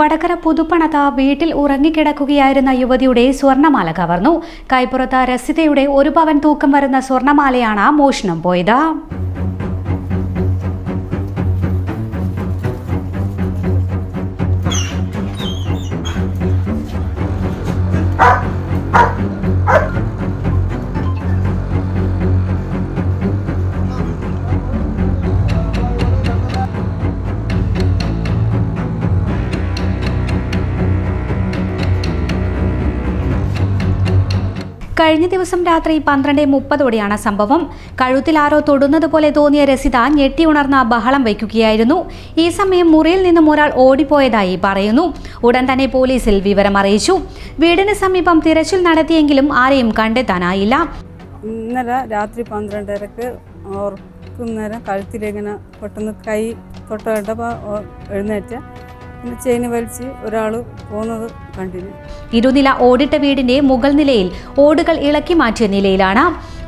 വടകര പുതുപ്പണത്ത വീട്ടിൽ ഉറങ്ങിക്കിടക്കുകയായിരുന്ന യുവതിയുടെ സ്വർണമാല കവർന്നു. കൈപ്പുറത്ത് രസിതയുടെ ഒരു പവൻ തൂക്കം വരുന്ന സ്വർണമാലയാണ് മോഷണം പോയത്. കഴിഞ്ഞ ദിവസം രാത്രി പന്ത്രണ്ട് മുപ്പതോടെയാണ് സംഭവം. കഴുത്തിൽ ആരോ തൊടുന്നത് പോലെ തോന്നിയ രസിത ഞെട്ടി ഉണർന്ന ബഹളം വയ്ക്കുകയായിരുന്നു. ഈ സമയം മുറിയിൽ നിന്നും ഒരാൾ ഓടിപ്പോയതായി പറയുന്നു. ഉടൻ തന്നെ പോലീസിൽ വിവരം അറിയിച്ചു. വീടിന് സമീപം തിരച്ചിൽ നടത്തിയെങ്കിലും ആരെയും കണ്ടെത്താനായില്ല. ഇന്നലെ രാത്രി പന്ത്രണ്ടരക്ക് ഓർക്കുന്നേരം കഴുത്തിലിങ്ങനെ പെട്ടെന്ന് കൈ തൊട്ടപ്പോൾ എഴുന്നേറ്റ് ചെയിന് വലിച്ച് ഒരാൾ പോകുന്നത് കണ്ടിരുന്നു. ഇരുനില ഓടിട്ട വീടിന്റെ മുകൾ നിലയിൽ ഓടുകൾ ഇളക്കി മാറ്റിയ നിലയിലാണ്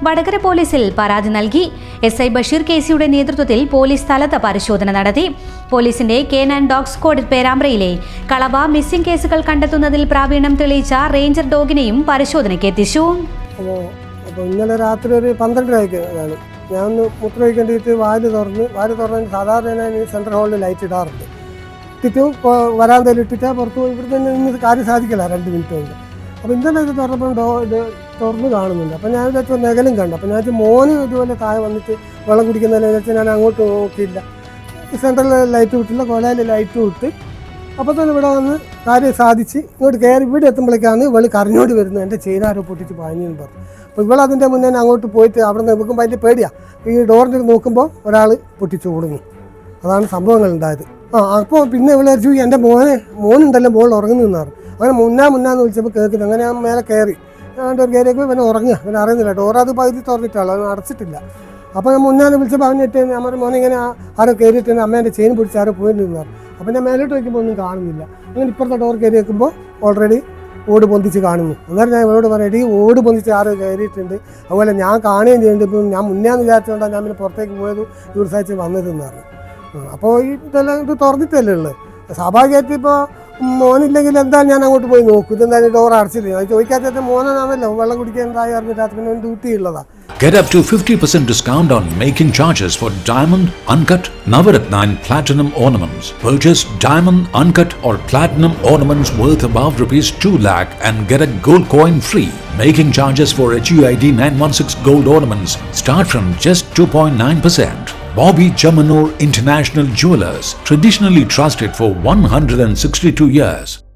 വടകര പോലീസിൽ പരാതി നൽകി. എസ് ഐ ബഷീർ കേസിയുടെ നേതൃത്വത്തിൽ പോലീസ് സ്ഥലത്ത് പരിശോധന നടത്തി. പോലീസിന്റെ കെ നൻ ഡോഗ് സ്ക്വാഡ് പേരാമ്പ്രയിലെ കളവ മിസ്സിംഗ് കേസുകൾ കണ്ടെത്തുന്നതിൽ പ്രാവീണ്യം തെളിയിച്ച റേഞ്ചർ ഡോഗിനെയും പരിശോധനയ്ക്ക് എത്തിച്ചു. അപ്പോൾ ഇന്നലെ രാത്രി ഒരു പന്ത്രണ്ടരയ്ക്ക് ആണ് ഞാൻ ഒന്ന് മൂത്രമൊഴിക്കേണ്ടിയിട്ട് വാൽ തുറന്ന് വാൽ തുറന്ന് സാധാരണ ഞാൻ ഈ സെൻട്രൽ ഹാളിൽ ലൈറ്റ് ഇടാറുണ്ട്. ഇട്ടിട്ട് വരാന്തയിൽ ഇട്ടിട്ട് പുറത്ത് പോയി. ഇവിടെ തന്നെ ഇന്ന് കാര്യം സാധിക്കില്ല രണ്ട് മിനിറ്റ് കൊണ്ട്. അപ്പോൾ ഇന്നലെ ഇത് തുറന്നപ്പോൾ ഡോ ഇത് തുറന്ന് കാണുന്നുണ്ട്. അപ്പോൾ ഞാൻ വിചാരിച്ചു നെകലും കണ്ടു. അപ്പോൾ ഞാൻ വെച്ചാൽ മോന് ഇതുപോലെ താഴെ വന്നിട്ട് വെള്ളം കുടിക്കുന്നതിനെ വെച്ചാൽ ഞാൻ അങ്ങോട്ട് നോക്കിയില്ല. സെൻട്രൽ ലൈറ്റ് വിട്ടില്ല കൊലയിൽ ലൈറ്റ് വിട്ട് അപ്പോൾ തന്നെ ഇവിടെ വന്ന് കാര്യം സാധിച്ച് ഇങ്ങോട്ട് കയറി ഇവിടെ എത്തുമ്പോഴേക്കാണ് ഇവൾ കറിഞ്ഞോട് വരുന്നത്. എന്റെ ചെയിനാരോ പൊട്ടിച്ച് പാഞ്ഞെന്ന് പറഞ്ഞു. അപ്പോൾ ഇവൾ അതിന്റെ മുന്നേ അങ്ങോട്ട് പോയിട്ട് അവിടെ നിന്ന് നോക്കുമ്പോൾ അതിന്റെ പേടിയാണ് ഈ ഡോറിന്റെ നോക്കുമ്പോൾ ഒരാൾ പൊട്ടിച്ച് ഓടുന്നു. അതാണ് സംഭവങ്ങൾ ഉണ്ടായത് ആ അപ്പോൾ പിന്നെ വിളിച്ചു എന്റെ മോനെ മോനുണ്ടല്ലോ മോൾ ഉറങ്ങുന്നു എന്നാണ്. അങ്ങനെ മുന്നാ മുന്നാന്ന് വിളിച്ചപ്പോൾ കേൾക്കുന്നു അങ്ങനെ ഞാൻ മേലെ കയറി. ഒരു കയറിയപ്പോൾ പിന്നെ ഉറങ്ങുക. പിന്നെ അറിയുന്നില്ല ഡോർ അത് പകുതി തുറന്നിട്ടുള്ളൂ അത് അടച്ചിട്ടില്ല. അപ്പോൾ ഞാൻ മുന്നാന്ന് വിളിച്ചപ്പോൾ അവനിട്ട് പറഞ്ഞു മോനെ ഇങ്ങനെ ആരോ കയറിയിട്ട് അമ്മേന്റെ ചെയിൻ പിടിച്ച് ആരോ പോയിട്ട് നിന്നാണ് അപ്പോൾ ഞാൻ മേലോട്ട് വയ്ക്കുമ്പോൾ ഒന്നും കാണുന്നില്ല. അങ്ങനെ ഇപ്പുറത്തെ ഡോർ കയറി വെക്കുമ്പോൾ ഓൾറെഡി ഓട് പൊന്തിച്ച് കാണുന്നു. അന്നേരം ഞാൻ ഇവരോട് പറയാം എടീ ഓട് പൊന്തിച്ച് ആരോ കയറിയിട്ടുണ്ട്. അതുപോലെ ഞാൻ കാണുകയും ചെയ്യുന്നുണ്ട്. ഇപ്പം ഞാൻ മുന്നേന്ന് വിചാരിച്ചുകൊണ്ടാണ് ഞാൻ പിന്നെ പുറത്തേക്ക് പോയത് ഈ സാഴ്ച വന്നതെന്ന് പറഞ്ഞു അപ്പോൾ ഇതെല്ലാം ഇത് തുറന്നിട്ടല്ലേ ഉള്ളത് സ്വാഭാവികമായിട്ട് ഇപ്പോൾ മോനില്ലെങ്കിൽ എന്തായാലും ഞാൻ അങ്ങോട്ട് പോയി നോക്കും ഇതെന്തായാലും ഡോർ അടച്ചില്ല അത് ചോദിക്കാത്ത മോനാണല്ലോ വെള്ളം കുടിക്കാൻ എന്തായി അറിഞ്ഞിട്ട് അത് പിന്നെ ഡ്യൂട്ടി ഉള്ളതാ Get up to 50% discount on making charges for diamond, uncut, Navaratna and platinum ornaments. Purchase diamond, uncut or platinum ornaments worth above rupees 2 lakh and get a gold coin free. Making charges for HUID 916 gold ornaments start from just 2.9%. Bobby Chamanur International Jewelers, traditionally trusted for 162 years.